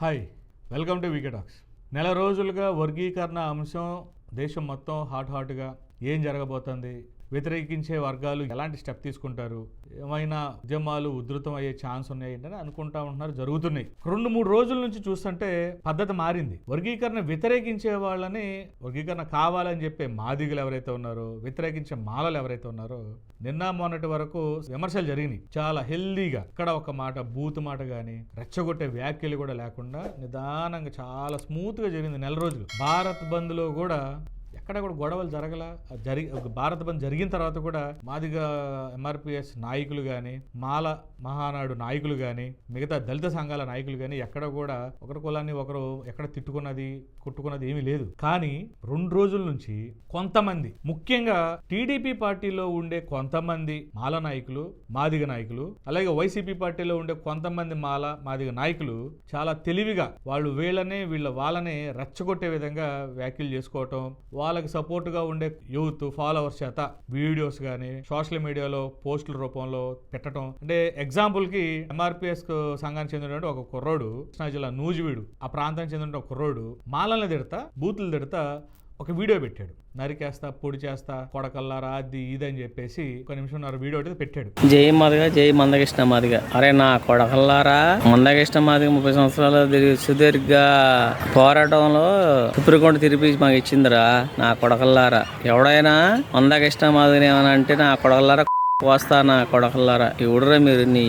Hi welcome to వికెటాక్స్ నెల రోజులుగా వర్గీకరణ అంశం దేశం మొత్తం హాట్ హాట్గా ఏం జరగబోతుంది? వ్యతిరేకించే వర్గాలు ఎలాంటి స్టెప్ తీసుకుంటారు? ఏమైనా ఉద్యమాలు ఉధృతం అయ్యే ఛాన్స్ ఉన్నాయి ఏంటని అనుకుంటా ఉంటున్నారు జరుగుతున్నాయి. రెండు మూడు రోజుల నుంచి చూస్తుంటే పద్ధతి మారింది. వర్గీకరణ వ్యతిరేకించే వాళ్ళని వర్గీకరణ కావాలని చెప్పే మాదిగలు ఎవరైతే ఉన్నారో వ్యతిరేకించే మాలలు ఎవరైతే ఉన్నారో నిన్న మొన్నటి వరకు విమర్శలు జరిగినాయి. చాలా హెల్దీగా ఇక్కడ ఒక మాట బూత్ మాట కానీ రెచ్చగొట్టే వ్యాఖ్యలు కూడా లేకుండా నిదానంగా చాలా స్మూత్గా జరిగింది నెల రోజులు. భారత్ బంద్లో కూడా ఎక్కడ కూడా గొడవలు జరగల జరిగి భారత బంద్ జరిగిన తర్వాత కూడా మాదిగా ఎంఆర్పిఎస్ నాయకులు కానీ మాల మహానాడు నాయకులు కానీ మిగతా దళిత సంఘాల నాయకులు కానీ ఎక్కడ కూడా ఒకరి కులాన్ని ఒకరు ఎక్కడ తిట్టుకున్నది కొట్టుకున్నది ఏమీ లేదు. కానీ రెండు రోజుల నుంచి కొంతమంది ముఖ్యంగా టీడీపీ పార్టీలో ఉండే కొంతమంది మాల నాయకులు మాదిగ నాయకులు అలాగే వైసీపీ పార్టీలో ఉండే కొంతమంది మాల మాదిగ నాయకులు చాలా తెలివిగా వాళ్ళు వీళ్ళనే వీళ్ళ వాళ్ళనే రెచ్చగొట్టే విధంగా వ్యాఖ్యలు చేసుకోవటం వాళ్ళ వాళ్ళకి సపోర్ట్గా ఉండే యూత్ ఫాలోవర్స్ చేత వీడియోస్ కానీ సోషల్ మీడియాలో పోస్టుల రూపంలో పెట్టడం. అంటే ఎగ్జాంపుల్కి ఎంఆర్పిఎస్ సంఘానికి చెందినటువంటి ఒక కుర్రోడు కృష్ణా జిల్లా నూజివీడు. ఆ ప్రాంతానికి చెందిన ఒక కుర్రోడు మాలల్ని తిడతా బూతులు తిడతా ఒక వీడియో పెట్టాడు. నరికేస్తా పొడి చేస్తా కొడకల్లారా అది ఇది అని చెప్పేసి ఒక నిమిషంన్నర వీడియో అయితే పెట్టాడు. జై మాదిగా జై మందకృష్ణ మాదిగా. అరే నా కొడకల్లారా? మందకృష్ణ మాదిగా ముప్పై సంవత్సరాలు సుదీర్ఘ పోరాటంలో సుప్రీంకోర్టు తిరిపి మాకు ఇచ్చిందిరా. నా కొడకల్లారా. ఎవడైనా మందకృష్ణ మాదిగా ఏమన్నా అంటే నా కొడకల్లారా కోస్తా నా కొడకల్లారా. ఇవ్వడరా మీరు నీ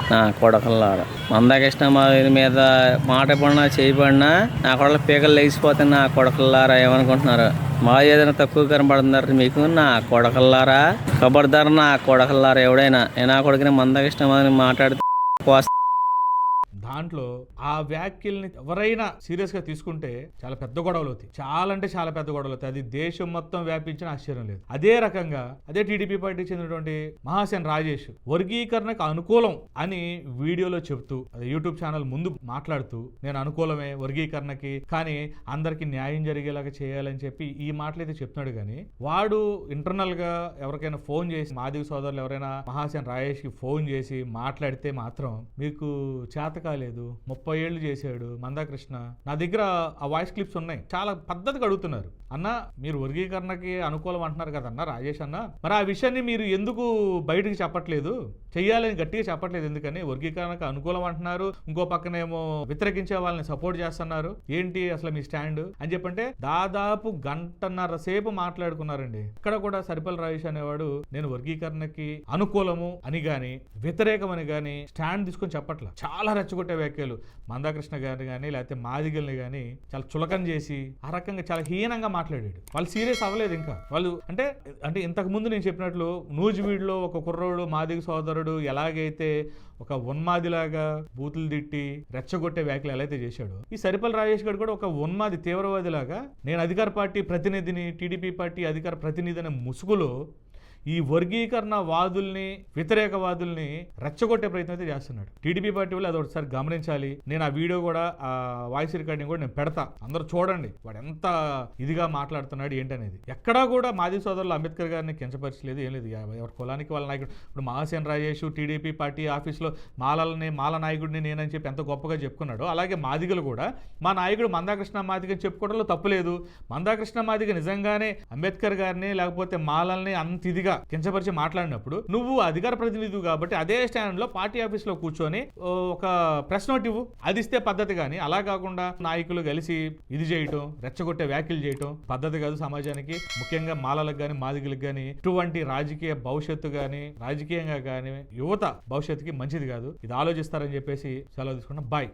నా కొడకల్లారా. మందాకృష్ణ మాదిరి మీద మాట పడినా చేయబడినా నా కొడలు పీకలు లేచిపోతాయి నా కొడకల్లారా ఏమనుకుంటున్నారు? మా ఏదైనా తక్కువ కనబడుతున్నారు మీకు నా కొడకల్లారా? ఖబర్దార్ నా కొడకల్లారా ఎవడైనా? నేను నా కొడుకుని మందాకృష్ణ మాదిరి మాట్లాడితే కోస్తా దాంట్లో ఆ వ్యాఖ్యల్ని ఎవరైనా సీరియస్గా తీసుకుంటే చాలా పెద్ద గొడవలు అవుతాయి. చాలా అంటే చాలా పెద్ద గొడవలు అవుతాయి. అది దేశం మొత్తం వ్యాపించిన ఆశ్చర్యం లేదు. అదే రకంగా అదే టీడీపీ పార్టీకి చెందినటువంటి మహాసేన్ రాజేష్ వర్గీకరణకు అనుకూలం అని వీడియోలో చెబుతూ అది యూట్యూబ్ ఛానల్ ముందు మాట్లాడుతూ నేను అనుకూలమే వర్గీకరణకి కానీ అందరికీ న్యాయం జరిగేలాగా చేయాలని చెప్పి ఈ మాటలు అయితే చెప్తున్నాడు కానీ వాడు ఇంటర్నల్గా ఎవరికైనా ఫోన్ చేసి మాదివి సోదరులు ఎవరైనా మహాసేన్ రాజేష్కి ఫోన్ చేసి మాట్లాడితే మాత్రం మీకు చేత కాలేదు ముప్పై ఏళ్ళు చేశాడు మందాకృష్ణ. నా దగ్గర ఆ వాయిస్ క్లిప్స్ ఉన్నాయి. చాలా పద్ధతిగా అడుగుతున్నారు. అన్న మీరు వర్గీకరణకి అనుకూలం అంటున్నారు కదన్న రాజేష్ అన్న. మరి ఆ విషయాన్ని మీరు ఎందుకు బయటకు చెప్పట్లేదు? చెయ్యాలని గట్టిగా చెప్పట్లేదు ఎందుకని? వర్గీకరణకు అనుకూలం అంటున్నారు. ఇంకో పక్కనేమో వ్యతిరేకించే వాళ్ళని సపోర్ట్ చేస్తున్నారు. ఏంటి అసలు మీ స్టాండ్? అని చెప్పంటే దాదాపు గంటన్నర సేపు మాట్లాడుకున్నారండి. ఇక్కడ కూడా సరిపల్ రాజేష్ అనేవాడు నేను వర్గీకరణకి అనుకూలము అని గాని వ్యతిరేకం అని గాని స్టాండ్ తీసుకొని చెప్పట్ల. చాలా రెచ్చగొట్టే వ్యాఖ్యలు మందాకృష్ణ గారిని కానీ లేకపోతే మాదిగల్ని కానీ చాలా చులకన చేసి ఆ రకంగా చాలా హీనంగా మాట్లాడాడు. వాళ్ళు సీరియస్ అవ్వలేదు ఇంకా. వాళ్ళు అంటే అంటే ఇంతకు ముందు నేను చెప్పినట్లు నూజివీడ్లో ఒక కుర్రోడు మాదిగ సోదరుడు ఎలాగైతే ఒక ఉన్మాదిలాగా బూతులు తిట్టి రెచ్చగొట్టే వ్యాఖ్యలు ఎలా అయితే చేశాడో ఈ సరిపల్లి రాజేష్ గారు కూడా ఒక ఉన్మాది తీవ్రవాదిలాగా నేను అధికార పార్టీ ప్రతినిధిని టీడీపీ పార్టీ అధికార ప్రతినిధి అనే ముసుగులో ఈ వర్గీకరణ వాదుల్ని వ్యతిరేకవాదుల్ని రెచ్చగొట్టే ప్రయత్నం అయితే చేస్తున్నాడు. టీడీపీ పార్టీ వాళ్ళు అది ఒకసారి గమనించాలి. నేను ఆ వీడియో కూడా ఆ వాయిస్ రికార్డింగ్ కూడా నేను పెడతా. అందరూ చూడండి. వాడు ఎంత ఇదిగా మాట్లాడుతున్నాడు ఏంటనేది. ఎక్కడా కూడా మాజీ సోదరులు అంబేద్కర్ గారిని కించపరచలేదు ఏం లేదు. ఎవరి కులానికి వాళ్ళ నాయకుడు ఇప్పుడు మహాసేన్ రాజేష్ టీడీపీ పార్టీ ఆఫీస్లో మాలల్ని మాల నాయకుడిని నేనని చెప్పి ఎంత గొప్పగా చెప్పుకున్నాడు అలాగే మాదిగలు కూడా. మా నాయకుడు మందాకృష్ణ మాదిగ అని చెప్పుకోవడంలో తప్పులేదు. మందాకృష్ణ మాదిగ నిజంగానే అంబేద్కర్ గారిని లేకపోతే మాలల్ని అంత ఇదిగా కించపరిచి మాట్లాడినప్పుడు నువ్వు అధికార ప్రతినిధి కాబట్టి అదే స్టాండ్లో పార్టీ ఆఫీస్లో కూర్చొని ఒక ప్రెస్ నోట్ ఇవ్వు. అది ఇస్తే పద్ధతి కానీ అలా కాకుండా నాయకులు కలిసి ఇది చేయటం రెచ్చగొట్టే వ్యాఖ్యలు చేయటం పద్ధతి కాదు సమాజానికి. ముఖ్యంగా మాలలకు కానీ మాదిగలకు కానీ ఇటువంటి రాజకీయ భవిష్యత్తు కానీ రాజకీయంగా కానీ యువత భవిష్యత్తుకి మంచిది కాదు. ఇది ఆలోచిస్తారని చెప్పేసి సెలవు తీసుకున్నాం. బాయ్.